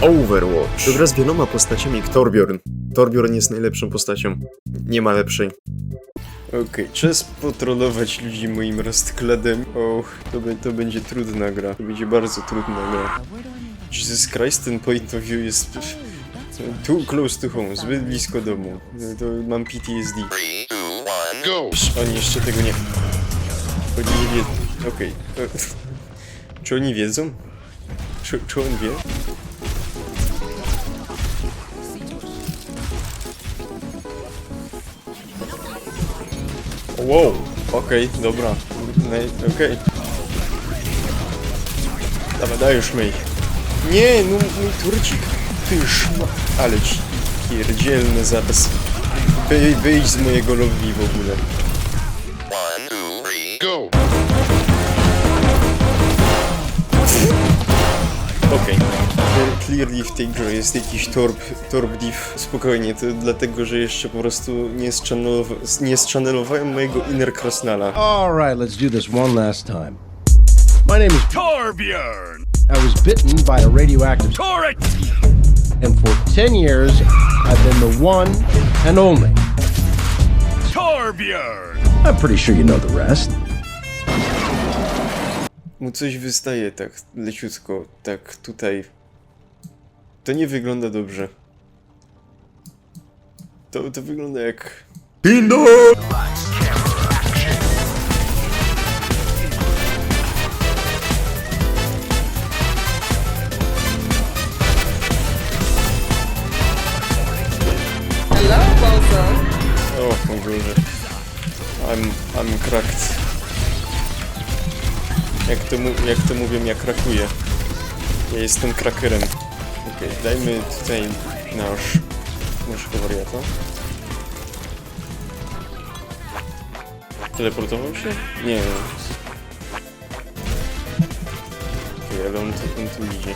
Overwatch. To gra z wieloma postaciami jak Torbjorn. Torbjorn jest najlepszą postacią. Nie ma lepszej. Okej, czas potrolować ludzi moim rastkladem. Och, to, be, to będzie trudna gra. To będzie bardzo trudna gra. Jesus Christ, ten point of view jest... Too close to home, zbyt blisko domu. No To mam PTSD. Psz, Oni jeszcze tego nie... Oni nie wiedzą. Okej. Czy oni wiedzą? Czy, czy on wie? Wow, okej, dobra. No, okej. Dawaj, dajesz mi. Nie, no mój turcik. Ty szma... Ale ci pierdzielny zaraz. Wy, wyjdź z mojego lobby w ogóle. Okej. Clearly w tej grze jest jakiś torp, torp div. Spokojnie, to dlatego, że jeszcze po prostu nie, zchannelowałem, nie zchannelowałem mojego inner Krasnala. All right, let's do this one last time. My name is Torbjörn! I was bitten by a radioactive Torek! and for 10 years I've been the one and only. Torbjörn! I'm pretty sure you know the rest. Mu coś wystaje tak leciutko, tak tutaj. To nie wygląda dobrze. To, to wygląda jak... Pindo! Hello, Bozo. O mój Boże. I'm, I'm cracked. Jak to, mu, jak to mówią, ja krakuję. Ja jestem krakerem. Okej, dajmy tutaj nasz... naszego wariata. Teleportował się? Nie. Okej, ale on on tu idzie.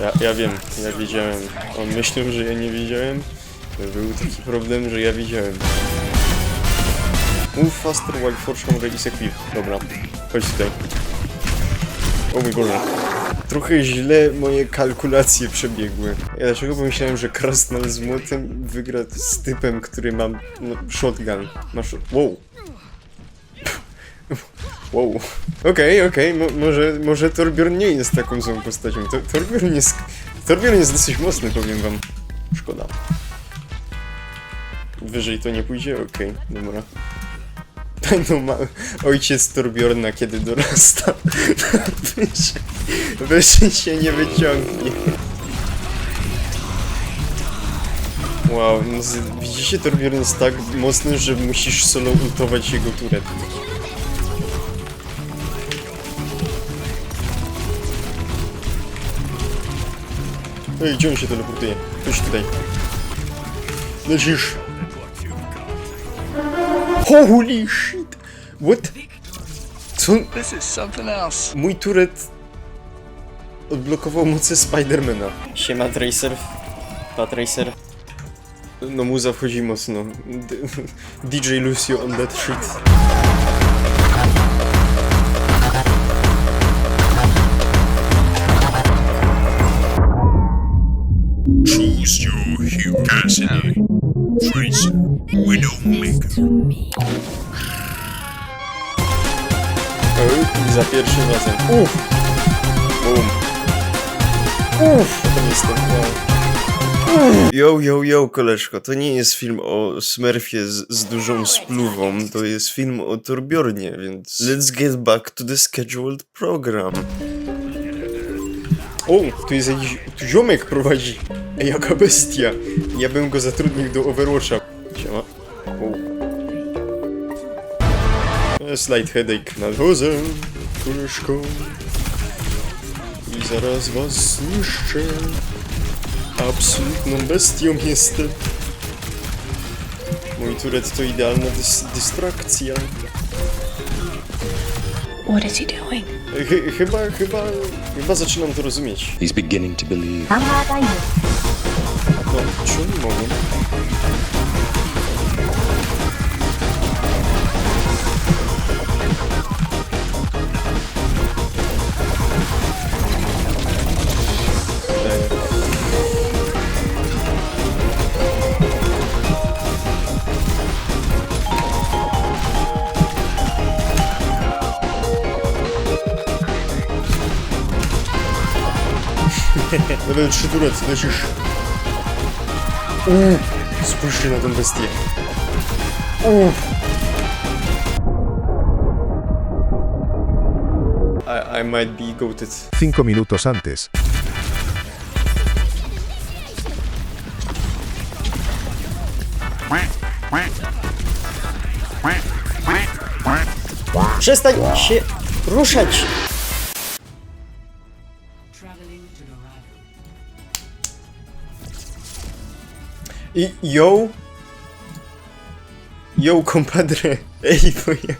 Ja, ja wiem, ja wiedziałem. On myślał, że ja nie wiedziałem. Był taki problem, że ja wiedziałem. Move faster while force home release equip. Dobra, chodź tutaj. O mój Boże. Trochę źle moje kalkulacje przebiegły. Ja dlaczego pomyślałem, że Krasnal z młotem wygra z typem, który ma no, shotgun. Masz... Wow. Wow. Okej, okej, mo może, może Torbjorn nie jest taką złą postacią. To, Torbjorn jest... Torbjorn jest dosyć mocny, powiem wam. Szkoda. Wyżej to nie pójdzie? Okej, dobra. No ma... Ojciec Torbjorna kiedy dorasta. wyżej, się nie wyciągnie. Wow, no z- widzicie Torbjorn jest tak mocny, że musisz solo ultować jego turet. Ej, gdzie on się teleportuje? Chodź tutaj. Lecisz. Holy shit! What? Co? This is something else. Mój turet odblokował moce Spidermana. Siema Tracer. Pa Tracer. No muza wchodzi mocno. DJ Lucio on that shit. Choose your hero. Cassidy. Tracer. Widowmaker. Oj, za pierwszym razem. Uff! Bum. Uff! To. Wow. Yo, yo, yo, koleżko, to nie jest film o Smurfie z, z dużą spluwą, to jest film o Torbjornie, więc let's get back to the scheduled program. O, tu jest jakiś, tu ziomek prowadzi, Ej, jaka bestia, ja bym go zatrudnił do Overwatcha. Siema. O. Slide headache nadchodzę, koleżko. I zaraz was zniszczę. Absolutną bestią jestem. Mój turet to idealna dys dystrakcja. What is he doing? Ch chyba, chyba, chyba zaczynam to rozumieć. He's beginning to believe. To, czy oni mogą? Значишь. Спущи на I, might be goated. Cinco minutos antes. Przestań się ruszać! I yo! Yo, compadre! Ej, bo ja...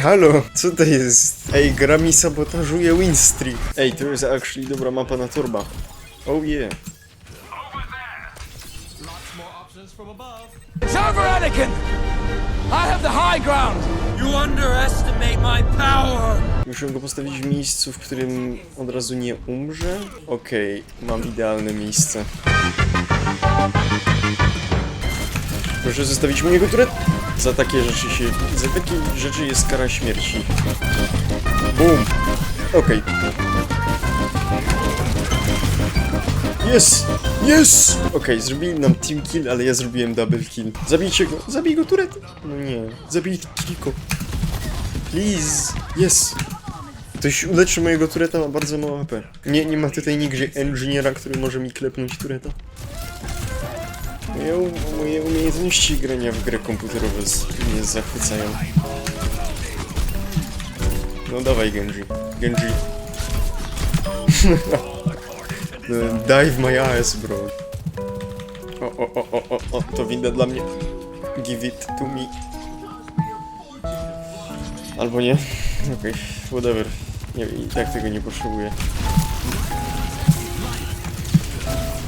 Halo, co to jest? Ej, gra mi sabotażuje Winstreak. Ej, to jest actually dobra mapa na turba. Oh yeah. It's over, Anakin! I have the high ground! Muszę go postawić w miejscu, w którym od razu nie umrze? Okej, mam idealne miejsce. Proszę zostawić mojego turet. Za takie rzeczy się... Za takie rzeczy jest kara śmierci. Boom! Okej. Yes! Yes! Okej, zrobili nam team kill, ale ja zrobiłem double kill. Zabijcie go! Zabij go, turet! No nie. Zabij Kiko. Please! Yes! Ktoś uleczy mojego tureta, ma bardzo mało AP. Nie, nie ma tutaj nigdzie engineera, który może mi klepnąć tureta. Moje, moje umiejętności grania w grę komputerowe mnie zachwycają. No dawaj Genji. Genji. Dive my ass, bro. O, o, o, o, o, o, to winda dla mnie. Give it to me. Albo nie. Okej, whatever. Nie, i tak tego nie potrzebuję.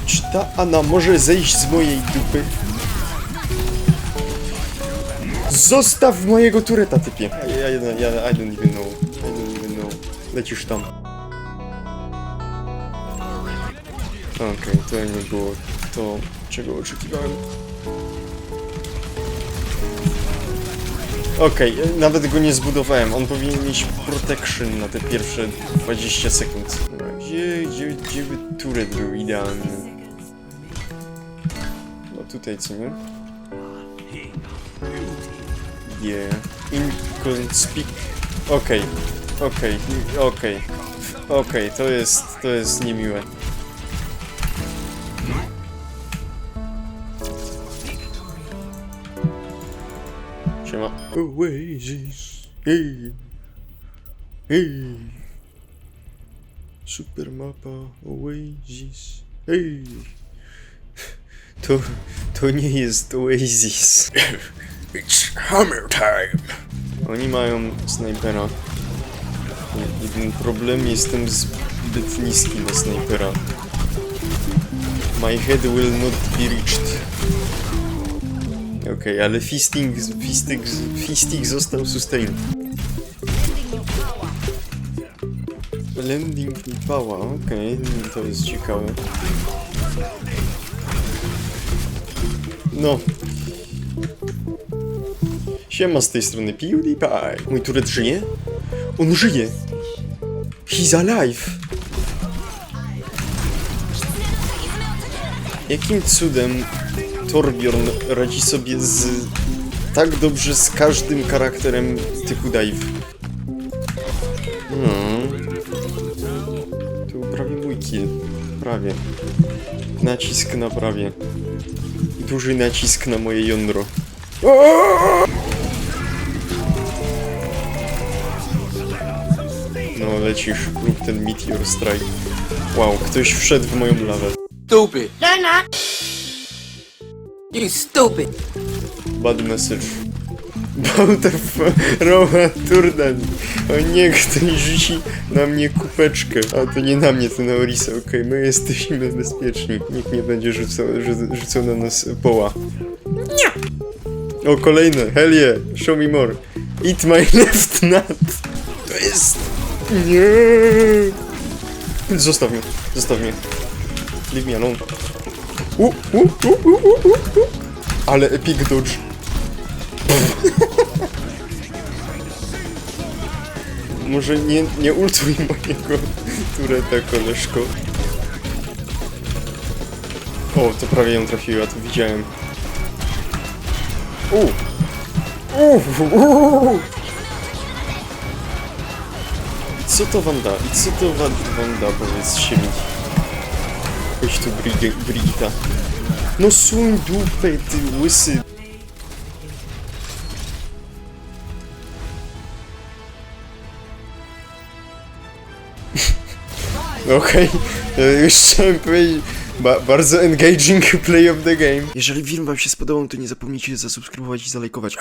Czy ta Anna może zejść z mojej dupy? Zostaw mojego tureta, typie! Ja, ja, ja, I don't even know. I don't even know. Lecisz tam. Okej, to nie było to, czego oczekiwałem. Okej, e, nawet go nie zbudowałem. On powinien mieć protection na te pierwsze 20 sekund. Gdzie, gdzie, gdzie by turret był idealny? No tutaj, co nie? Yeah. Inconspic... Okej, okej, okej. Okej, to jest, to jest niemiłe. Oasis. Hey. Hey. Super mapa Oasis. Hey. To, to nie jest Oasis. It's hammer time. Oni mają snajpera. Jeden problem, jestem zbyt niski na snajpera. My head will not be reached. Okej, ale fisting, fisting, fisting został sustained. Landing pała, okej, to jest ciekawe. No. Siema z tej strony PewDiePie. Mój turet żyje? On żyje! He's alive! Jakim cudem Torbjorn radzi sobie z... tak dobrze z każdym charakterem typu dive? No... To był prawie mój kill. Prawie. Nacisk na prawie. Duży nacisk na moje jądro. No lecisz, rób ten meteor strike. Wow, ktoś wszedł w moją lawę. Stupid! You stupid! Bad message. Bauterf Rowa Turdan. O nie, ktoś rzuci na mnie kupeczkę. A to nie na mnie, to na Orisa. Okej, my jesteśmy bezpieczni. Nikt nie będzie rzucał, rzu- rzucał na nas poła. Nie! O, kolejne. Hell yeah. Show me more. Eat my left nut. To jest... Nie. Zostaw mnie. Zostaw mnie. Leave me alone. U, u, u, u, u, u. Ale epic dodge. może nie, nie ultuj mojego tureta, koleżko. O, to prawie ją trafiła, to widziałem. U! U! U! Co to Wanda? Co to Wa- Wanda, powiedzcie mi? Chodź tu, Brig- Brigita. No suń dupę, ty łysy. Okej, okay. już chciałem powiedzieć, ba bardzo engaging play of the game. Jeżeli film wam się spodobał, to nie zapomnijcie zasubskrybować i zalajkować.